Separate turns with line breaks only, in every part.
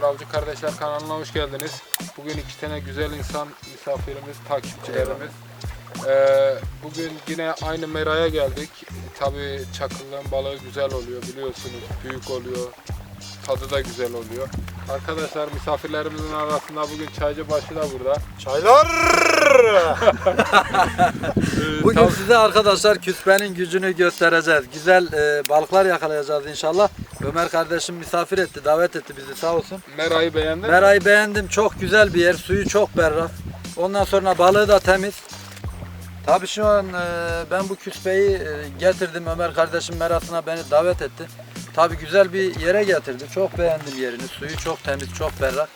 Arkadaşlar Avcı Kardeşler kanalına hoş geldiniz. Bugün iki tane güzel insan misafirimiz, takipçilerimiz. Ee, bugün yine aynı meraya geldik. Tabi çakıllığın balığı güzel oluyor biliyorsunuz. Büyük oluyor. Tadı da güzel oluyor. Arkadaşlar misafirlerimizin arasında bugün Çaycıbaşı da burada.
Çaylar!
Ee,
Bugün
tabii-
size arkadaşlar küspenin gücünü göstereceğiz. Güzel e, balıklar yakalayacağız inşallah. Ömer kardeşim misafir etti, davet etti bizi sağ olsun.
Merayı beğendin mi?
Merayı beğendim. Çok güzel bir yer. Suyu çok berrak. Ondan sonra balığı da temiz. Tabii şu an e, ben bu küspeyi e, getirdim. Ömer kardeşim merasına beni davet etti. Tabii güzel bir yere getirdi. Çok beğendim yerini. Suyu çok temiz, çok berrak.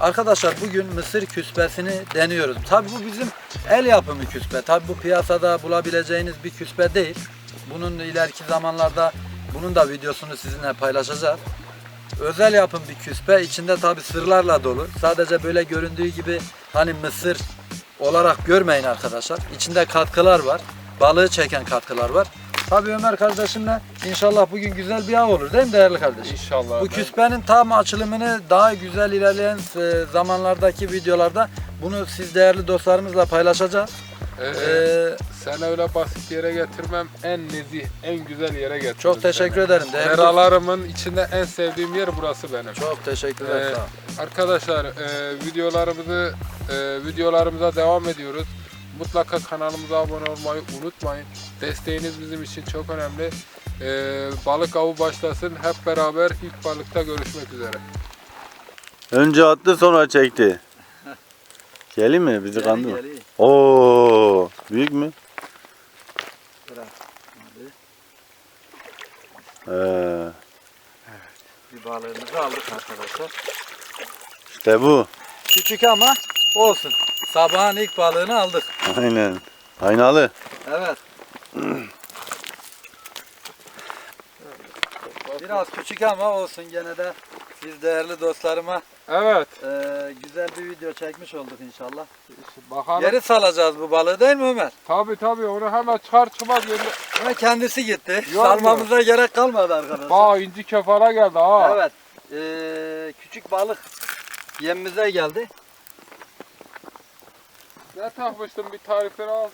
Arkadaşlar bugün mısır küspesini deniyoruz. Tabii bu bizim el yapımı küspe. Tabii bu piyasada bulabileceğiniz bir küspe değil. Bunun ileriki zamanlarda bunun da videosunu sizinle paylaşacağız. Özel yapım bir küspe. İçinde tabi sırlarla dolu. Sadece böyle göründüğü gibi hani mısır olarak görmeyin arkadaşlar. İçinde katkılar var. Balığı çeken katkılar var. Tabi Ömer kardeşimle inşallah bugün güzel bir av olur değil mi değerli kardeşim?
İnşallah.
Bu küspenin tam açılımını daha güzel ilerleyen e, zamanlardaki videolarda bunu siz değerli dostlarımızla paylaşacağız.
Ee,
Ee,
sen öyle basit yere getirmem. En nezih, en güzel yere getirdin.
çok teşekkür ederim. Değerli.
Meralarımın içinde en sevdiğim yer burası benim.
Çok teşekkür ederim.
Ee,
sağ ol.
Arkadaşlar e, videolarımızı e, videolarımıza devam ediyoruz. Mutlaka kanalımıza abone olmayı unutmayın. Desteğiniz bizim için çok önemli. E, balık avı başlasın. Hep beraber ilk balıkta görüşmek üzere.
Önce attı sonra çekti. Geli mi? Bizi
Geli,
kandırma.
geli.
Oo, büyük mü?
Bırak.
Ee,
Bir balığımızı aldık arkadaşlar.
işte bu.
Küçük ama olsun. Sabahın ilk balığını aldık.
Aynen. Aynalı.
Evet. Biraz küçük ama olsun gene de siz değerli dostlarıma
Evet.
eee, güzel bir video çekmiş olduk inşallah.
Bakalım.
Geri salacağız bu balığı değil mi Ömer?
Tabi tabi onu hemen çıkar çıkmaz yerine.
Ama kendisi gitti.
Yok
Salmamıza gerek kalmadı arkadaşlar.
Bak inci kefala geldi ha.
Evet. eee, küçük balık yemimize geldi.
Ne takmıştım bir tarifini al.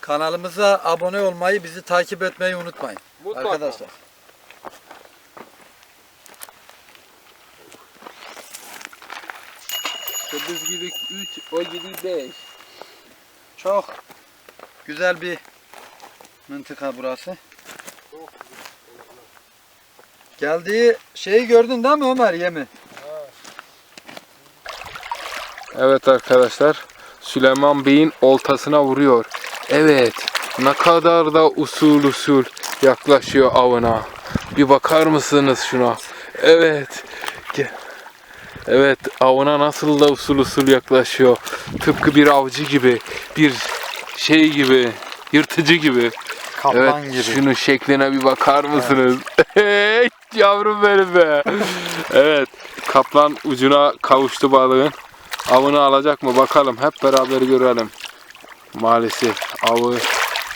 Kanalımıza abone olmayı, bizi takip etmeyi unutmayın.
Mutlaka.
Arkadaşlar.
Gidik 3, o gidik 5.
Çok güzel bir mıntıka burası. Geldiği şeyi gördün değil mi Ömer yemi?
Evet arkadaşlar. Süleyman Bey'in oltasına vuruyor. Evet. Ne kadar da usul usul yaklaşıyor avına. Bir bakar mısınız şuna? Evet. Ge- Evet avına nasıl da usul usul yaklaşıyor. Tıpkı bir avcı gibi. Bir şey gibi. Yırtıcı gibi. evet, Şunun şekline bir bakar mısınız? Evet. Yavrum benim be. evet. Kaplan ucuna kavuştu balığın. Avını alacak mı bakalım. Hep beraber görelim. Maalesef avı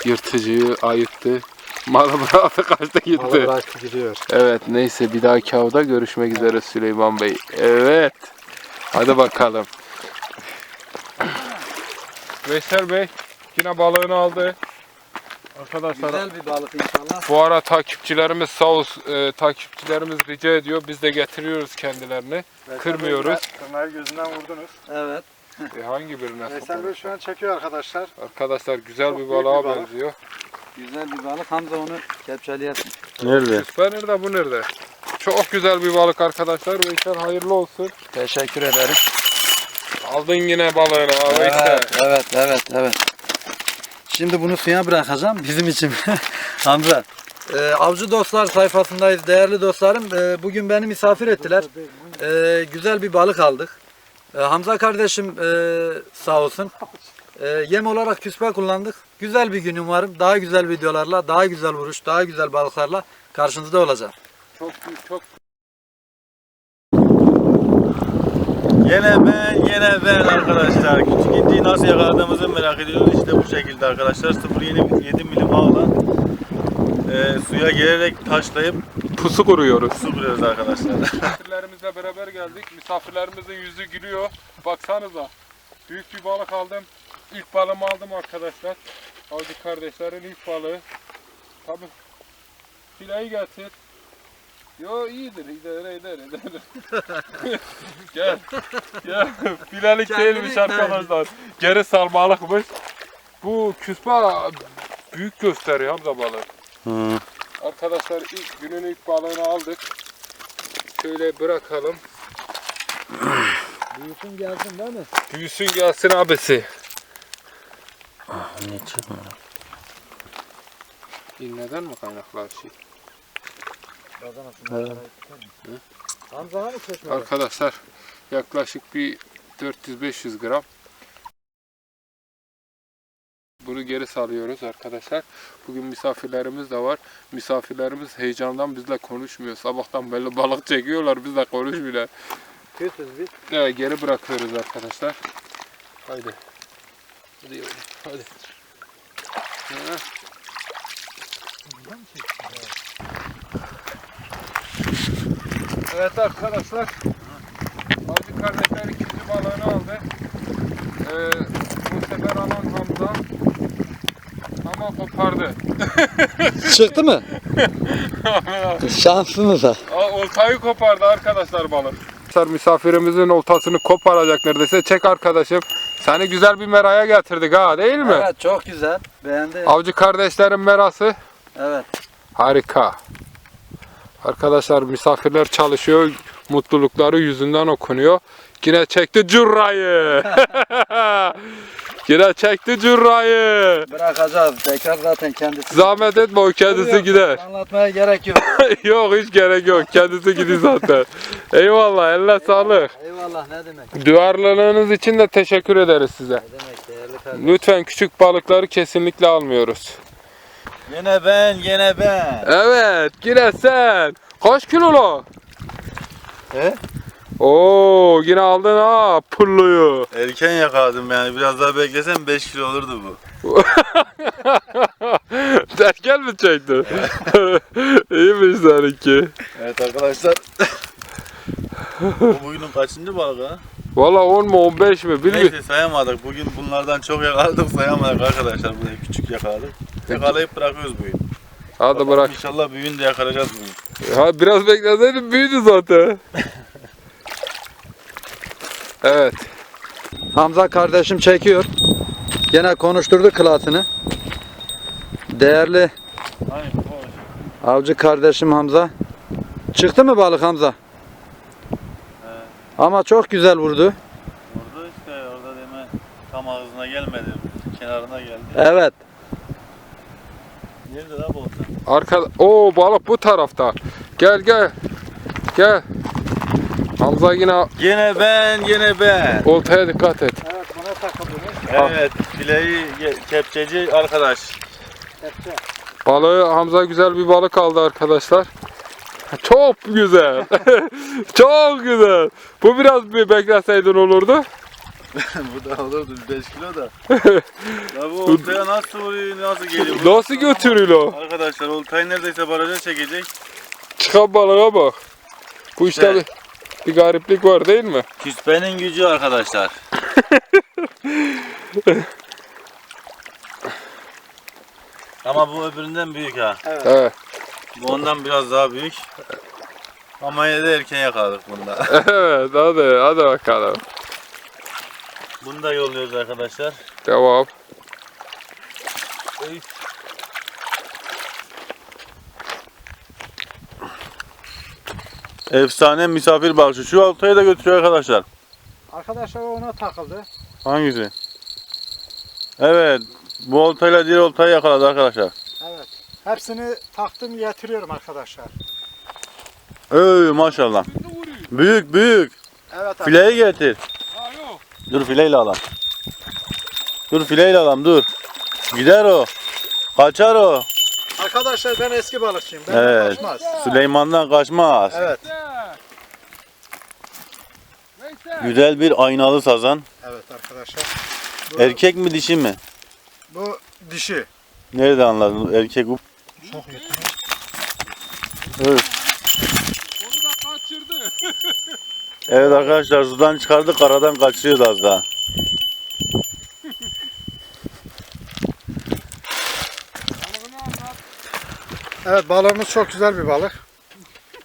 yırtıcıyı ayıktı. Malı bıraktı kaçtı gitti.
bıraktı gidiyor.
Evet neyse bir dahaki avda görüşmek üzere Süleyman Bey. Evet. Hadi bakalım. Veysel Bey yine balığını aldı. Arkadaşlar
Güzel bir balık inşallah.
bu ara takipçilerimiz sağ olsun e, takipçilerimiz rica ediyor. Biz de getiriyoruz kendilerini. Kırmıyoruz.
Tırnağı gözünden vurdunuz.
Evet.
E, hangi birine
Veysel? Bey şu an çekiyor arkadaşlar.
Arkadaşlar güzel
Çok
bir balığa
bir balık.
benziyor.
Güzel bir balık. Hamza onu kepçeliye atmış.
Nerede?
Küspe nerede bu nerede? Çok güzel bir balık arkadaşlar. Veysel hayırlı olsun.
Teşekkür ederim.
Aldın yine balığını Veysel.
Evet, evet, evet, evet. Şimdi bunu suya bırakacağım bizim için. Hamza. Ee, Avcı Dostlar sayfasındayız değerli dostlarım. Ee, bugün beni misafir ettiler. Ee, güzel bir balık aldık. Ee, Hamza kardeşim e, sağ olsun. Ee, yem olarak küspe kullandık. Güzel bir gün umarım. Daha güzel videolarla, daha güzel vuruş, daha güzel balıklarla karşınızda olacağım.
Çok çok
Yine ben, yine ben arkadaşlar. Küçük inciyi nasıl yakaladığımızı merak ediyoruz. İşte bu şekilde arkadaşlar. 0.7 milim ağla e, suya gelerek taşlayıp
pusu kuruyoruz.
Su kuruyoruz arkadaşlar.
Misafirlerimizle beraber geldik. Misafirlerimizin yüzü gülüyor. Baksanıza. Büyük bir balık aldım. İlk balımı aldım arkadaşlar. Avcı kardeşlerin ilk balığı. Tabi fileyi getir. Yo iyidir. idare eder eder. gel. Gel. Filelik değilmiş arkadaşlar. Geri salmalıkmış. Bu küspa büyük gösteriyor Hamza balığı.
Hı.
Arkadaşlar ilk günün ilk balığını aldık. Şöyle bırakalım.
Büyüsün gelsin değil mi?
Büyüsün gelsin abisi.
Ne çıkmıyor?
İğneden mi kaynaklar şey?
Hamza hani?
Arkadaşlar yaklaşık bir 400-500 gram. Bunu geri salıyoruz arkadaşlar. Bugün misafirlerimiz de var. Misafirlerimiz heyecandan bizle konuşmuyor. Sabahtan beri balık çekiyorlar bizle konuşmuyorlar.
Küsüz biz.
Evet geri bırakıyoruz arkadaşlar. Haydi. Hadi yavrum, hadi. Ha. Evet arkadaşlar. Hacı kardeşler ikinci balığını aldı. Ee, bu sefer alan Hamza. Ama kopardı.
Çıktı mı? Şansınıza.
Aa, Oltayı kopardı arkadaşlar balık. Misafirimizin oltasını koparacak neredeyse. Çek arkadaşım. Seni güzel bir meraya getirdik ha değil mi?
Evet çok güzel. Beğendi.
Avcı kardeşlerin merası.
Evet.
Harika. Arkadaşlar misafirler çalışıyor. Mutlulukları yüzünden okunuyor. Yine çekti currayı. Yine çekti currayı.
Bırakacağız. Tekrar zaten kendisi.
Zahmet etme o kendisi
Duruyor.
gider.
Anlatmaya gerek yok.
yok hiç gerek yok. Kendisi gidiyor zaten. Eyvallah eline sağlık.
Eyvallah ne demek.
Duyarlılığınız için de teşekkür ederiz size.
Ne demek değerli kardeşim.
Lütfen küçük balıkları kesinlikle almıyoruz.
Yine ben, yine ben.
Evet yine sen. Kaç kilolu?
He?
Oo yine aldın ha pulluyu.
Erken yakaladım yani. Biraz daha beklesem 5 kilo olurdu bu.
Derken mi çektin? İyiymiş seninki.
Evet arkadaşlar. bu bugünün kaçıncı balığı ha?
Valla 10 mu 15 mi bilmiyorum.
Neyse sayamadık. Bugün bunlardan çok yakaladık sayamadık arkadaşlar. Buraya küçük yakaladık. Yakalayıp bırakıyoruz bugün.
Hadi bırak.
İnşallah büyüğünü de yakalayacağız bugün.
Ha, biraz bekleseydin büyüdü zaten. Evet.
Hamza kardeşim çekiyor. Gene konuşturdu klasını. Değerli avcı kardeşim Hamza. Çıktı mı balık Hamza?
Evet.
Ama çok güzel vurdu.
Orada işte orada deme tam ağzına gelmedi. Kenarına geldi.
Evet.
Nerede bu olta?
Arka o balık bu tarafta. Gel gel. Gel. Hamza yine
Yine ben, yine ben.
oltaya dikkat et.
Evet buna takıldınız.
Evet, fileyi ye- kepçeci arkadaş.
Balığı Hamza güzel bir balık aldı arkadaşlar. Çok güzel. Çok güzel. Bu biraz bir bekleseydin olurdu.
bu da olurdu 5 kilo da. ya bu oltaya nasıl vuruyor, nasıl geliyor? Bu-
Nasıl götürüyor?
Arkadaşlar oltayı neredeyse baraja çekecek.
Çıkan balığa bak. Bu işte
Evet.
Bir, gariplik var değil mi?
Küspenin gücü arkadaşlar. Ama bu öbüründen büyük ha.
Evet.
Bu ondan biraz daha büyük. Ama yine de erken yakaladık bunda.
Evet hadi hadi bakalım.
Bunu da yolluyoruz arkadaşlar.
Devam.
Efsane misafir balıkçı. Şu oltayı da götürüyor arkadaşlar.
Arkadaşlar ona takıldı.
Hangisi? Evet. Bu oltayla diğer oltayı yakaladı arkadaşlar.
Evet. Hepsini taktım getiriyorum arkadaşlar.
Öy maşallah. Büyük büyük.
Evet
Fileyi getir.
Ha yok.
Dur fileyle alalım. Dur fileyle alalım dur. Gider o. Kaçar o.
Arkadaşlar ben eski balıkçıyım. Ben
evet.
kaçmaz.
Süleyman'dan kaçmaz.
Evet.
Güzel bir aynalı sazan.
Evet arkadaşlar. Bu,
Erkek mi dişi mi?
Bu dişi.
Nerede anladın? Erkek bu.
Çok yetenekli.
Evet. Onu da kaçırdı. evet arkadaşlar sudan çıkardı karadan kaçıyordu az daha.
Evet balığımız çok güzel bir balık.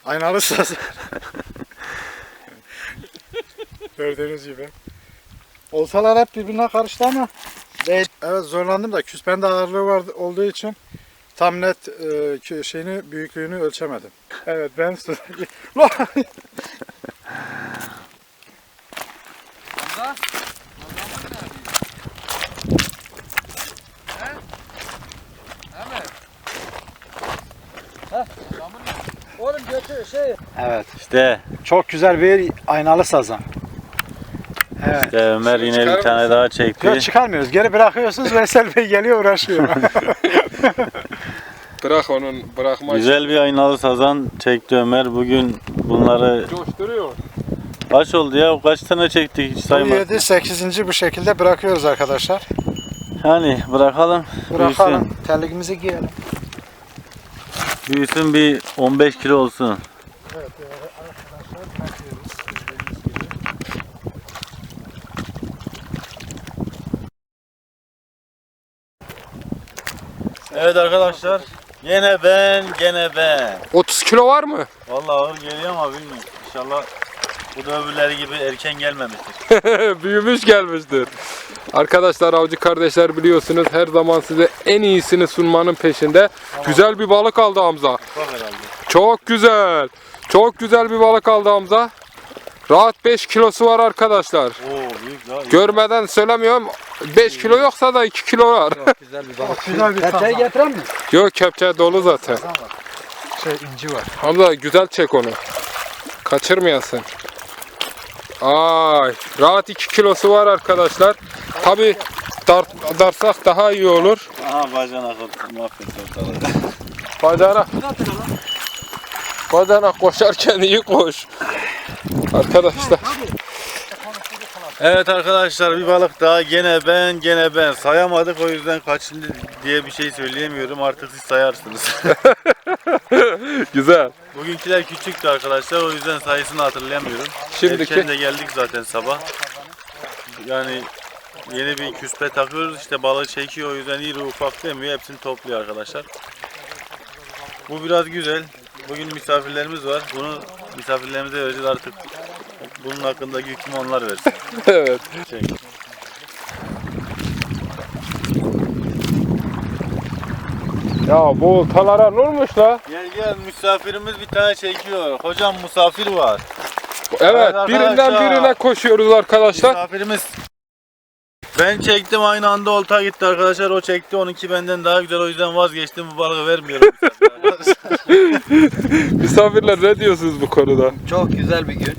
Aynalı saz. Gördüğünüz gibi. Oltalar hep birbirine karıştı ama değil. Evet zorlandım da küspende ağırlığı var olduğu için tam net e, şeyini büyüklüğünü ölçemedim. Evet ben su.
Hamza? He? Hemen. Heh? Oğlum götür şey.
evet.
İşte,
Çok güzel bir aynalı sazan. Evet.
işte Ömer yine bir tane daha çekti.
Yok çıkarmıyoruz. Geri bırakıyorsunuz. Veysel Bey geliyor uğraşıyor.
Bırak onun bırakma.
Güzel bir aynalı sazan çekti Ömer. Bugün bunları
Coşturuyor.
kaç oldu ya? Kaç tane çektik hiç saymadım.
7 8. bu şekilde bırakıyoruz arkadaşlar.
Yani bırakalım.
Bırakalım. Terlikimizi giyelim.
Büyüsün, bir 15 kilo olsun.
Evet arkadaşlar bakıyoruz.
Evet arkadaşlar. Gene ben, gene ben.
30 kilo var mı?
Vallahi ağır geliyor ama bilmiyorum. İnşallah bu da öbürleri gibi erken gelmemiştir.
Büyümüş gelmiştir. Arkadaşlar avcı kardeşler biliyorsunuz her zaman size en iyisini sunmanın peşinde. Güzel bir balık aldı Hamza.
Herhalde.
Çok güzel. Çok güzel bir balık aldı Hamza. Rahat 5 kilosu var arkadaşlar.
Oo büyük la.
Görmeden söylemiyorum. 5 kilo yoksa da 2 kilo var.
Çok güzel bir balık.
Güzel bir
Kepçeyi getiren mi?
Yok kepçe dolu zaten.
Şey inci var.
Hamza güzel çek onu. Kaçırmayasın. Ay, rahat 2 kilosu var arkadaşlar. Tabi dar, darsak daha iyi olur.
Aha bacana mahvetti.
Bacana, bacana koşarken iyi koş. Arkadaşlar.
Evet arkadaşlar bir balık daha gene ben gene ben sayamadık o yüzden kaçıncı diye bir şey söyleyemiyorum artık siz sayarsınız.
Güzel.
Bugünküler küçüktü arkadaşlar o yüzden sayısını hatırlayamıyorum.
Şimdiki-
Erken de geldik zaten sabah. Yani yeni bir küspe takıyoruz işte balığı çekiyor o yüzden iri ufak demiyor hepsini topluyor arkadaşlar. Bu biraz güzel. Bugün misafirlerimiz var. Bunu misafirlerimize vereceğiz artık. Bunun hakkındaki hükmü onlar versin.
evet.
Çek.
Ya bu oltalara ne olmuş la?
Gel gel misafirimiz bir tane çekiyor. Hocam misafir var.
Evet,
Evet
birinden
arkadaşlar.
birine koşuyoruz arkadaşlar.
Misafirimiz. Ben çektim aynı anda olta gitti arkadaşlar. O çekti onunki benden daha güzel o yüzden vazgeçtim bu balığı vermiyorum.
Misafirler ne diyorsunuz bu konuda?
Çok güzel bir gün.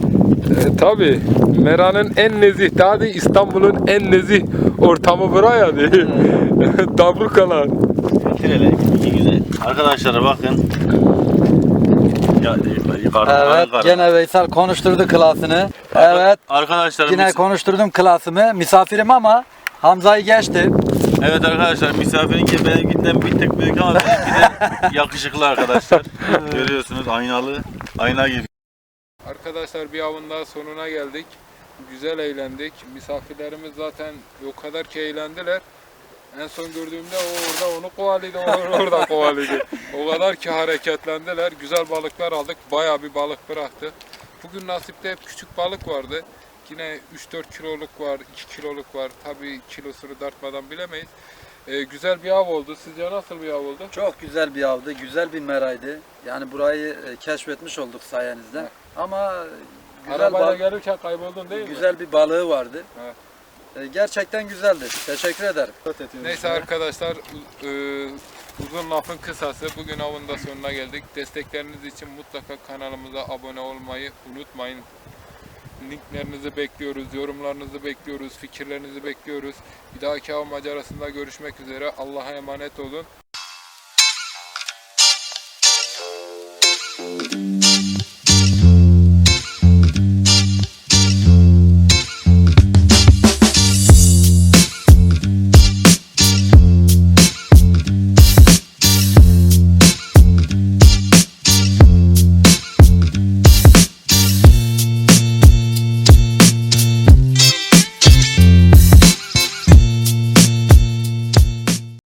E, Tabi Mera'nın en nezih, daha değil İstanbul'un en nezih ortamı buraya değil. Dabrukalar.
Bitirelim. İyi güzel. Arkadaşlar bakın. Ya yukarıda
Evet gene Veysel konuşturdu klasını. Evet
Arkadaşlar
yine
mis-
konuşturdum klasımı. Misafirim ama Hamza'yı geçti.
evet arkadaşlar misafirinki benimkinden bir tık büyük ama benimkinden yakışıklı arkadaşlar. Görüyorsunuz aynalı. Ayna gibi.
Arkadaşlar bir avın daha sonuna geldik. Güzel eğlendik. Misafirlerimiz zaten o kadar ki eğlendiler. En son gördüğümde o orada onu kovalıydı, o orada kovalıydı. O kadar ki hareketlendiler. Güzel balıklar aldık. Bayağı bir balık bıraktı. Bugün nasipte hep küçük balık vardı. Yine 3-4 kiloluk var, 2 kiloluk var. Tabii kilosunu dartmadan bilemeyiz. Ee, güzel bir av oldu. Sizce nasıl bir av oldu?
Çok güzel bir avdı, güzel bir meraydı. Yani burayı e, keşfetmiş olduk sayenizde. Ama güzel
Arabayla
bal-
gelirken kayboldun değil mi?
güzel bir balığı vardı.
Evet.
Ee, gerçekten güzeldi. Teşekkür ederim.
Neyse arkadaşlar e, uzun lafın kısası bugün avın da sonuna geldik. Destekleriniz için mutlaka kanalımıza abone olmayı unutmayın. Linklerinizi bekliyoruz, yorumlarınızı bekliyoruz, fikirlerinizi bekliyoruz. Bir dahaki av macerasında görüşmek üzere. Allah'a emanet olun.